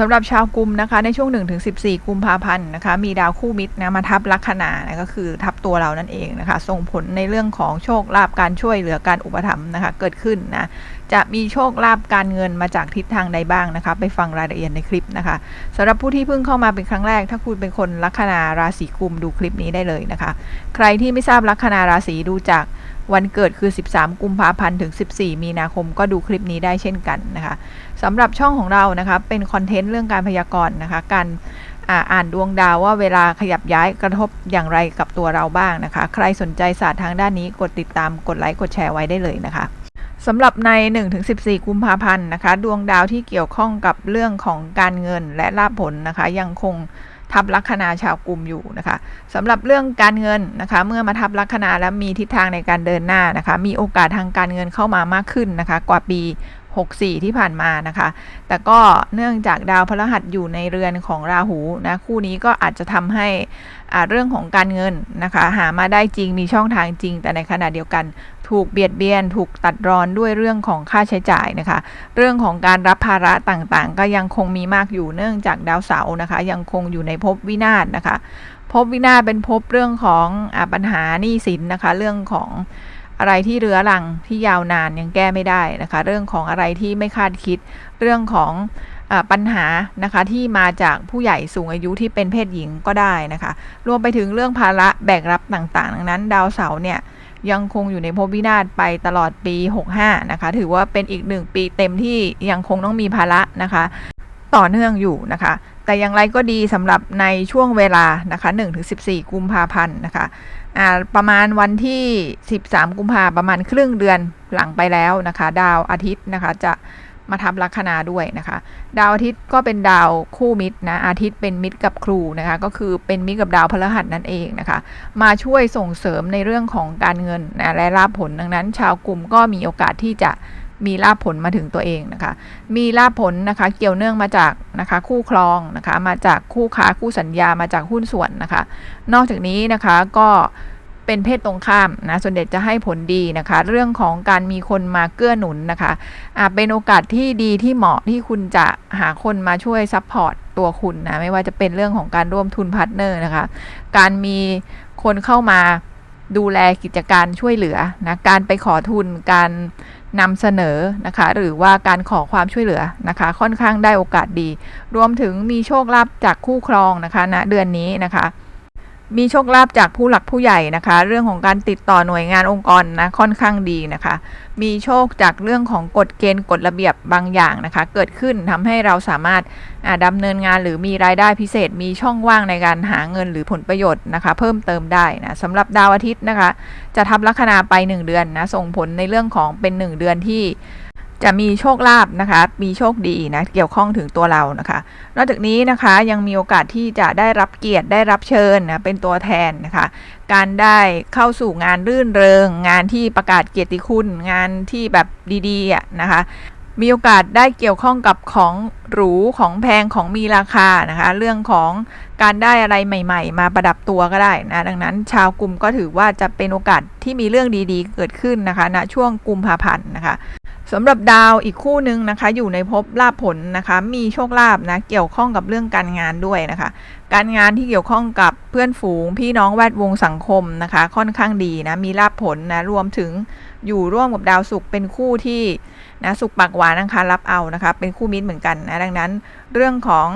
สำหรับชาวกุมนะคะในช่วง 1-14 กุมภาพันธ์นะคะมีดาวคู่มิตรนะมาทับลัคนานะก็คือทับตัวเรานั่นเองนะคะส่งผลในเรื่องของโชคลาภการช่วยเหลือการอุปถัมภ์นะคะเกิดขึ้นนะจะมีโชคลาภการเงินมาจากทิศทางใดบ้างนะคะไปฟังรายละเอียดในคลิปนะคะสำหรับผู้ที่เพิ่งเข้ามาเป็นครั้งแรก ถ้าคุณเป็นคนลัคนาราศีกุมดูคลิปนี้ได้เลยนะคะ ใครที่ไม่ทราบลัคนาราศีดูจาก วันเกิดคือ 13 กุมภาพันธ์ถึง 14 มีนาคมก็ดูคลิปนี้ได้เช่นกันนะคะสำหรับช่องของเรานะคะเป็นคอนเทนต์เรื่องการพยากรณ์นะคะการอ่าอ่านดวงดาวว่าเวลาขยับย้ายกระทบอย่างไรกับตัวเราบ้างนะคะ ใครสนใจศาสตร์ทางด้านนี้กดติดตามกดไลค์กดแชร์ไว้ได้เลยนะคะสำหรับใน 1-14 กุมภาพันธ์นะคะ ดวงดาวที่เกี่ยวข้องกับเรื่องของการเงินและลาภผลนะคะ ยังคง ทับลัคนาชาวกลุ่มอยู่นะคะสำหรับเรื่องการเงินนะคะ เมื่อมาทับลัคนาแล้วมีทิศทางในการเดินหน้านะคะ มีโอกาสทางการเงินเข้ามามากขึ้นนะคะ กว่าปี 64 ที่ผ่านมานะคะ แต่ก็เนื่องจากดาวพฤหัสอยู่ในเรือนของราหูนะคู่นี้ก็อาจจะทำให้เรื่องของการเงินนะคะ หามาได้จริงมีช่องทางจริง แต่ในขณะเดียวกันถูกเบียดเบียน ถูกตัดรอนด้วยเรื่องของค่าใช้จ่ายนะคะ เรื่องของการรับภาระต่างๆ ก็ยังคงมีมากอยู่เนื่องจากดาวเสาร์นะคะ ยังคงอยู่ในภพวินาศนะคะภพวินาศเป็นภพเรื่องของอปัญหาหนี้สินนะคะ เรื่องของ อะไรที่เรื้อรังที่ยาวนานยังแก้ไม่ได้นะคะ เรื่องของอะไรที่ไม่คาดคิด เรื่องของอปัญหานะคะที่มาจากผู้ใหญ่สูงอายุที่เป็นเพศหญิงก็ได้นะคะ รวมไปถึงเรื่องภาระแบกรับต่างๆ ดังนั้น ดาวเสาร์เนี่ยยังคงอยู่ในภพวินาศไปตลอดปี 65 นะคะ ถือว่าเป็นอีกหนึ่งปีเต็มที่ยังคงต้องมีภาระนะคะ ต่อเนื่องอยู่นะคะ แต่อย่างไรก็ดีสำหรับในช่วงเวลานะคะ1-14 กุมภาพันธ์นะคะประมาณวันที่ 13 กุมภาประมาณครึ่งเดือนหลังไปแล้วนะคะ ดาวอาทิตย์นะคะจะมาทับลัคนาด้วยนะคะ ดาวอาทิตย์ก็เป็นดาวคู่มิตรนะอาทิตย์เป็นมิตรกับครูนะคะ ก็คือเป็นมิตรกับดาวพฤหัสนั่นเองนะคะ มาช่วยส่งเสริมในเรื่องของการเงินนะและลาภผลดังนั้น ชาวกลุ่มก็มีโอกาสที่จะ มีลาภผลมาถึงตัวเองนะคะ มีลาภผลนะคะ เกี่ยวเนื่องมาจากนะคะ คู่ครองนะคะ มาจากคู่ค้าคู่สัญญามาจากหุ้นส่วนนะคะ นอกจากนี้นะคะก็เป็นเพศตรงข้ามนะส่วนเด็จจะให้ผลดีนะคะ เรื่องของการมีคนมาเกื้อหนุนนะคะะเป็นโอกาสที่ดีที่เหมาะที่คุณจะหาคนมาช่วยซัพพอร์ตตัวคุณนะไม่ว่าจะเป็นเรื่องของการร่วมทุนพาร์ทเนอร์นะคะ การมีคนเข้ามาดูแลกิจการช่วยเหลือนะการไปขอทุนการ นำเสนอนะคะ หรือว่าการขอความช่วยเหลือนะคะ ค่อนข้างได้โอกาสดี รวมถึงมีโชคลาภจากคู่ครองนะคะณนะเดือนนี้นะคะ มีโชคลาภจากผู้หลักผู้ใหญ่นะคะ เรื่องของการติดต่อหน่วยงานองค์กรนะค่อนข้างดีนะคะ มีโชคจากเรื่องของกฎเกณฑ์กฎระเบียบบางอย่างนะคะ เกิดขึ้นทำให้เราสามารถดำเนินงานหรือมีรายได้พิเศษ มีช่องว่างในการหาเงินหรือผลประโยชน์นะคะ เพิ่มเติมได้นะสำหรับดาวอาทิตย์นะคะ จะทับลัคนาไป 1 เดือนนะส่งผลในเรื่องของเป็น 1 เดือนที่ จะมีโชคลาภนะคะ มีโชคดีนะเกี่ยวข้องถึงตัวเรานะคะ นอกจากนี้นะคะยังมีโอกาสที่จะได้รับเกียรติได้รับเชิญนะเป็นตัวแทนนะคะ การได้เข้าสู่งานรื่นเริง งานที่ประกาศเกียรติคุณ งานที่แบบดีๆนะคะมีโอกาสได้เกี่ยวข้องกับของหรูของแพงของมีราคานะคะ เรื่องของการได้อะไรใหม่ ๆ มาประดับตัวก็ได้นะดังนั้น ชาวกลุ่มก็ถือว่าจะเป็นโอกาสที่มีเรื่องดีๆ เกิดขึ้นนะคะณนะช่วงกุมภาพันธ์นะคะ สำหรับดาวอีกคู่หนึ่งนะคะ อยู่ในภพลาภผลนะคะ มีโชคลาภนะเกี่ยวข้องกับเรื่องการงานด้วยนะคะ การงานที่เกี่ยวข้องกับเพื่อนฝูง พี่น้องแวดวงสังคมนะคะ ค่อนข้างดีนะมีลาภผลนะรวมถึงอยู่ร่วมกับดาวศุกร์เป็นคู่ที่นะสุขปากหวานนะคะรับเอานะคะ เป็นคู่มิตรเหมือนกันนะดังนั้น เรื่องของ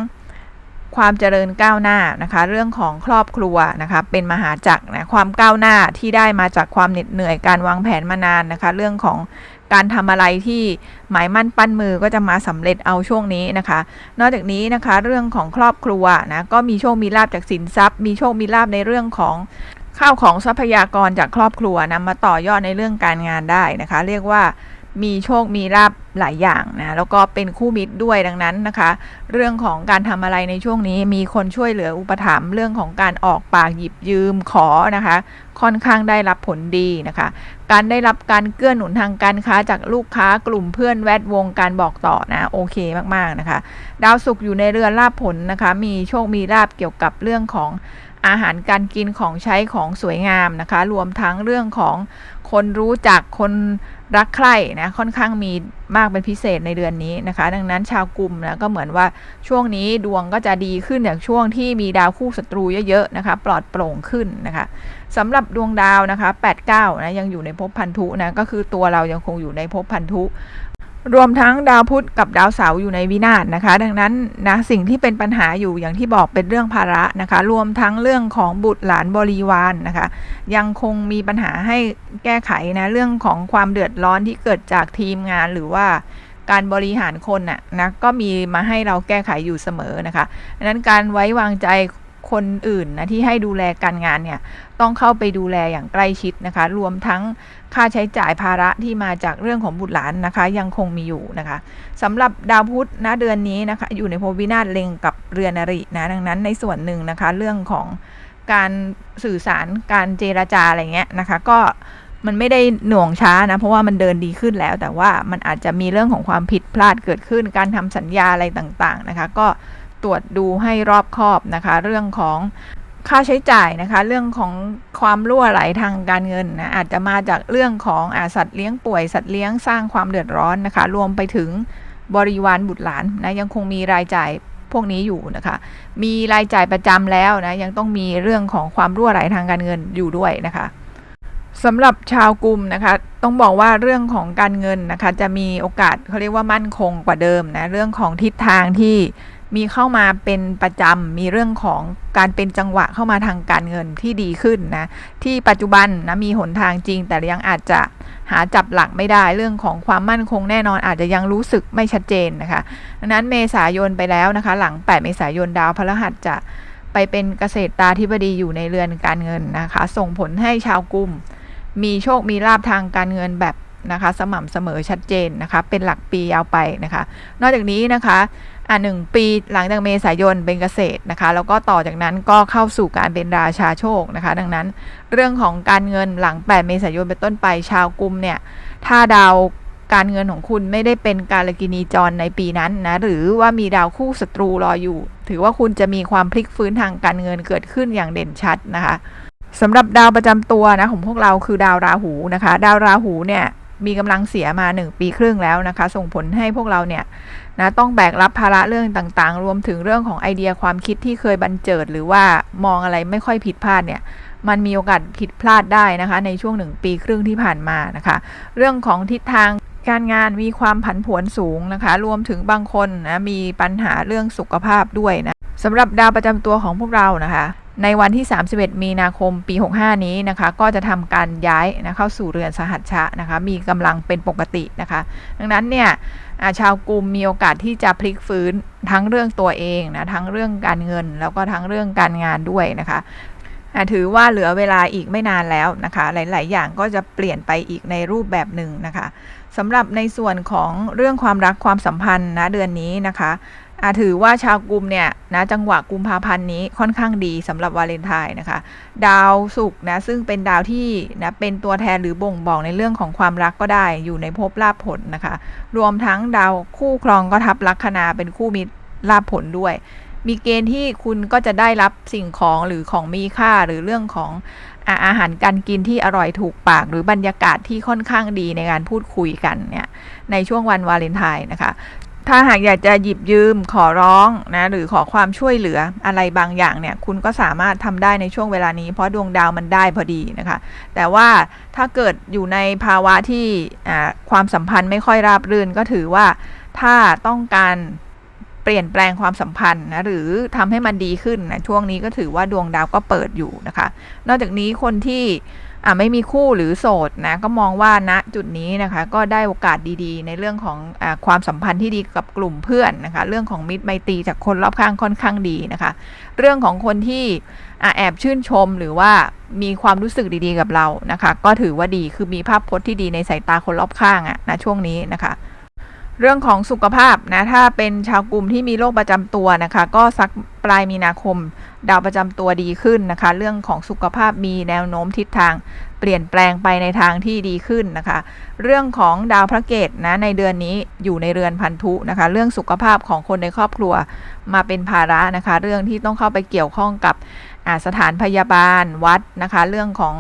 ความเจริญก้าวหน้านะคะ เรื่องของครอบครัวนะคะ เป็นมหาจักรนะความก้าวหน้าที่ได้มาจากความเหน็ดเหนื่อยการวางแผนมานานนะคะ เรื่องของ การทำอะไรที่หมายมั่นปั้นมือก็จะมาสำเร็จเอาช่วงนี้นะคะ นอกจากนี้นะคะเรื่องของครอบครัวนะก็มีโชคมีลาบจากสินทรัพย์ มีโชคมีลาบในเรื่องของข้าวของทรัพยากรจากครอบครัวนำมาต่อยอดในเรื่องการงานได้นะคะ เรียกว่า มีโชคมีลาบหลายอย่างนะแล้วก็เป็นคู่มิตรด้วยดังนั้นนะคะ เรื่องของการทำอะไรในช่วงนี้มีคนช่วยเหลืออุปถัมภ์เรื่องของการออกปากหยิบยืมขอนะคะ ค่อนข้างได้รับผลดีนะคะ การได้รับการเกื้อหนุนทางการค้าจากลูกค้ากลุ่มเพื่อนแวดวงการบอกต่อนะโอเคมากๆนะคะ ดาวศุกร์อยู่ในเรือนลาบผลนะคะ มีโชคมีลาบเกี่ยวกับเรื่องของ อาหารการกินของใช้ของสวยงามนะคะ รวมทั้งเรื่องของคนรู้จักคนรักใคร่นะค่อนข้างมีมากเป็นพิเศษในเดือนนี้นะคะ ดังนั้นชาวกลุ่มนะก็เหมือนว่าช่วงนี้ดวงก็จะดีขึ้นจากช่วงที่มีดาวคู่ศัตรูเยอะๆนะคะ ปลอดโปร่งขึ้นนะคะสำหรับดวงดาวนะคะ89นะยังอยู่ในภพพันธุนะก็คือตัวเรายังคงอยู่ในภพพันธุ รวมทั้งดาวพุธกับดาวเสาร์อยู่ในวินาศนะคะ ดังนั้นนะสิ่งที่เป็นปัญหาอยู่อย่างที่บอกเป็นเรื่องภาระนะคะ รวมทั้งเรื่องของบุตรหลานบริวารนนะคะ ยังคงมีปัญหาให้แก้ไขนะเรื่องของความเดือดร้อนที่เกิดจากทีมงานหรือว่าการบริหารคนน่ะนะก็มีมาให้เราแก้ไขอยู่เสมอนะคะดังนั้นการไว้วางใจ คนอื่นนะที่ให้ดูแลการงานเนี่ยต้องเข้าไปดูแลอย่างใกล้ชิดนะคะ รวมทั้งค่าใช้จ่ายภาระที่มาจากเรื่องของบุตรหลานนะคะ ยังคงมีอยู่นะคะสำหรับดาวพุธนะเดือนนี้นะคะ อยู่ในภพวินาศเล็งกับเรือนอรินะดังนั้นในส่วนหนึ่งนะคะ เรื่องของการสื่อสารการเจรจาอะไรเงี้ยนะคะ ก็มันไม่ได้หน่วงช้านะเพราะว่ามันเดินดีขึ้นแล้ว แต่ว่ามันอาจจะมีเรื่องของความผิดพลาดเกิดขึ้น การทำสัญญาอะไรต่างๆนะคะ ก็ ตรวจดูให้รอบคอบนะคะ เรื่องของค่าใช้จ่ายนะคะ เรื่องของความรั่วไหลทางการเงินนะอาจจะมาจากเรื่องของอสัตว์เลี้ยงป่วยสัตว์เลี้ยงสร้างความเดือดร้อนนะคะ รวมไปถึงบริวารบุตรหลานนะยังคงมีรายจ่ายพวกนี้อยู่นะคะ มีรายจ่ายประจำแล้วนะยังต้องมีเรื่องของความรั่วไหลทางการเงินอยู่ด้วยนะคะสำหรับชาวกลุ่มนะคะ ต้องบอกว่าเรื่องของการเงินนะคะ จะมีโอกาสเขาเรียกว่ามั่นคงกว่าเดิมนะเรื่องของทิศทางที่ มีเข้ามาเป็นประจำ มีเรื่องของการเป็นจังหวะเข้ามาทางการเงินที่ดีขึ้นนะ ที่ปัจจุบันนะมีหนทางจริง แต่ยังอาจจะหาจับหลักไม่ได้เรื่องของความมั่นคงแน่นอนอาจจะยังรู้สึกไม่ชัดเจนนะคะดังนั้นเมษายนไปแล้วนะคะ หลัง 8 เมษายนดาวพฤหัสจะไปเป็นเกษตรตาธิบดีอยู่ในเรือนการเงินนะคะ ส่งผลให้ชาวกลุ่ม มีโชคมีลาบทางการเงินแบบ นะคะ สม่ำเสมอชัดเจนนะคะ เป็นหลักปียาวไปนะคะ นอกจากนี้นะคะอ่าหนึ่งปีหลังจากเมษายนเป็นเกษตรนะคะ แล้วก็ต่อจากนั้นก็เข้าสู่การเป็นราชาโชคนะคะ ดังนั้นเรื่องของการเงินหลัง 8 เมษายนเป็นต้นไปชาวกุมเนี่ยถ้าดาวการเงินของคุณไม่ได้เป็นการกินีจรในปีนั้นนะหรือว่ามีดาวคู่ศัตรูรออยู่ ถือว่าคุณจะมีความพลิกฟื้นทางการเงินเกิดขึ้นอย่างเด่นชัดนะคะสำหรับดาวประจำตัวนะของพวกเราคือดาวราหูนะคะ ดาวราหูเนี่ย มีกำลังเสียมา 1 ปีครึ่งแล้วนะคะ ส่งผลให้พวกเราเนี่ยนะต้องแบกรับภาระเรื่องต่างๆ รวมถึงเรื่องของไอเดียความคิดที่เคยบันเจิด หรือว่ามองอะไรไม่ค่อยผิดพลาดเนี่ยมันมีโอกาสผิดพลาดได้นะคะ ในช่วงหนึ่งปีครึ่งที่ผ่านมานะคะ เรื่องของทิศทางการงานมีความผันผวนสูงนะคะ รวมถึงบางคนนะมีปัญหาเรื่องสุขภาพด้วยนะสำหรับดาวประจำตัวของพวกเรานะคะ ในวันที่ 31 มีนาคมปี 65 นี้นะคะ ก็จะทำการย้ายนะเข้าสู่เรือนสหัชชะนะคะ มีกำลังเป็นปกตินะคะ ดังนั้นเนี่ยชาวกลุ่มมีโอกาสที่จะพลิกฟื้นทั้งเรื่องตัวเองนะทั้งเรื่องการเงิน แล้วก็ทั้งเรื่องการงานด้วยนะคะถือว่าเหลือเวลาอีกไม่นานแล้วนะคะ หลาย ๆ อย่างก็จะเปลี่ยนไปอีกในรูปแบบหนึ่งนะคะสำหรับในส่วนของเรื่องความรักความสัมพันธ์นะเดือนนี้นะคะ อาถือว่าชาวกุมเนี่ยนะจังหวะกุมภาพันธ์นี้ค่อนข้างดีสำหรับวาเลนไทน์นะคะ ดาวศุกร์นะซึ่งเป็นดาวที่นะเป็นตัวแทนหรือบ่งบอกในเรื่องของความรักก็ได้อยู่ในภพลาภผลนะคะ รวมทั้งดาวคู่ครองก็ทับลัคนาเป็นคู่มีลาภผลด้วย มีเกณฑ์ที่คุณก็จะได้รับสิ่งของหรือของมีค่าหรือเรื่องของอาหารการกินที่อร่อยถูกปากหรือบรรยากาศที่ค่อนข้างดีในการพูดคุยกันเนี่ยในช่วงวันวาเลนไทน์นะคะ ถ้าหากอยากจะหยิบยืมขอร้องนะหรือขอความช่วยเหลืออะไรบางอย่างเนี่ยคุณก็สามารถทำได้ในช่วงเวลานี้ เพราะดวงดาวมันได้พอดีนะคะ แต่ว่าถ้าเกิดอยู่ในภาวะที่ความสัมพันธ์ไม่ค่อยราบรื่นก็ถือว่าถ้าต้องการเปลี่ยนแปลงความสัมพันธ์นะหรือทำให้มันดีขึ้นนะช่วงนี้ก็ถือว่าดวงดาวก็เปิดอยู่นะคะ นอกจากนี้คนที่ อ่าไม่มีคู่หรือโสดนะก็มองว่าณจุดนี้นะคะ ก็ได้โอกาสดีๆ ในเรื่องของอความสัมพันธ์ที่ดีกับกลุ่มเพื่อนนะคะ เรื่องของมิตรไมตรีจากคนรอบข้างค่อนข้างดีนะคะ เรื่องของคนที่แอบชื่นชมหรือว่ามีความรู้สึกดีๆกับเรานะคะ ก็ถือว่าดีคือมีภาพพจน์ที่ดีในสายตาคนรอบข้างอะนะช่วงนี้นะคะ เรื่องของสุขภาพนะถ้าเป็นชาวกลุ่มที่มีโรคประจำตัวนะคะ ก็สักปลายมีนาคม ดาวประจำตัวดีขึ้นนะคะ เรื่องของสุขภาพมีแนวโน้มทิศทาง เปลี่ยนแปลงไปในทางที่ดีขึ้นนะคะ เรื่องของดาวพระเกตนะในเดือนนี้อยู่ในเรือนพันธุนะคะ เรื่องสุขภาพของคนในครอบครัวมาเป็นภาระนะคะ เรื่องที่ต้องเข้าไปเกี่ยวข้องกับสถานพยาบาลวัดนะคะ เรื่องของ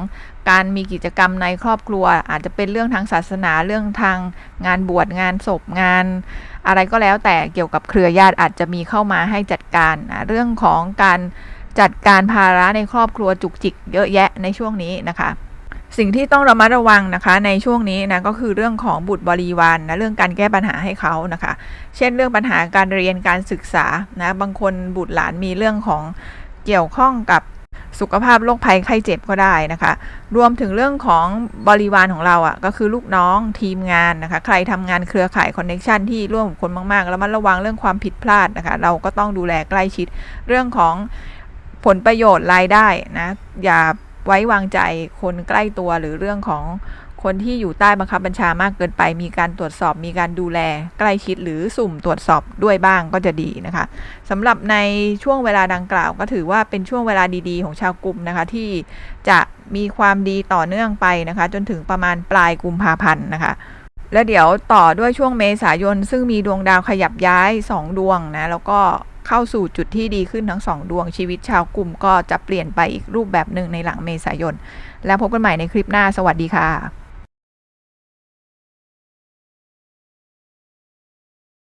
การมีกิจกรรมในครอบครัว อาจจะเป็นเรื่องทางศาสนาเรื่องทางงานบวชงานศพงาน อะไรก็แล้วแต่เกี่ยวกับเครือญาติอาจจะมีเข้ามาให้จัดการเรื่องของการจัดการภาระในครอบครัวจุกจิกเยอะแยะในช่วงนี้นะคะ สิ่งที่ต้องระมัดระวังนะคะในช่วงนี้นะก็คือเรื่องของบุตรบริวารนนะเรื่องการแก้ปัญหาให้เขานะคะ เช่นเรื่องปัญหาการเรียนการศึกษานะบางคนบุตรหลานมีเรื่องของเกี่ยวข้องกับ สุขภาพโรคภัยไข้เจ็บก็ได้นะคะ รวมถึงเรื่องของบริวารของเราอะ่ะก็คือลูกน้องทีมงานนะคะ ใครทำงานเครือข่ายคอนเน็ชันที่ร่วมกับคนมากๆ แล้วมันระวังเรื่องความผิดพลาดนะคะ เราก็ต้องดูแลใกล้ชิดเรื่องของผลประโยชน์รายได้นะอย่าไว้วางใจคนใกล้ตัวหรือเรื่องของ คนที่อยู่ใต้บังคับบัญชามากเกินไป มีการตรวจสอบมีการดูแลใกล้ชิดหรือสุ่มตรวจสอบด้วยบ้างก็จะดีนะคะสำหรับในช่วงเวลาดังกล่าว ก็ถือว่าเป็นช่วงเวลาดีๆ ของชาวกลุ่มนะคะที่จะมีความดีต่อเนื่องไปนะคะ จนถึงประมาณปลายกุมภาพันธ์นะคะแล้วเดี๋ยวต่อด้วยช่วงเมษายน ซึ่งมีดวงดาวขยับย้าย 2 ดวงนะแล้วก็เข้าสู่จุดที่ดีขึ้นทั้ง 2 ดวงชีวิตชาวกลุ่มก็จะเปลี่ยนไปอีกรูปแบบหนึ่งในหลังเมษายน แล้วพบกันใหม่ในคลิปหน้าสวัสดีค่ะ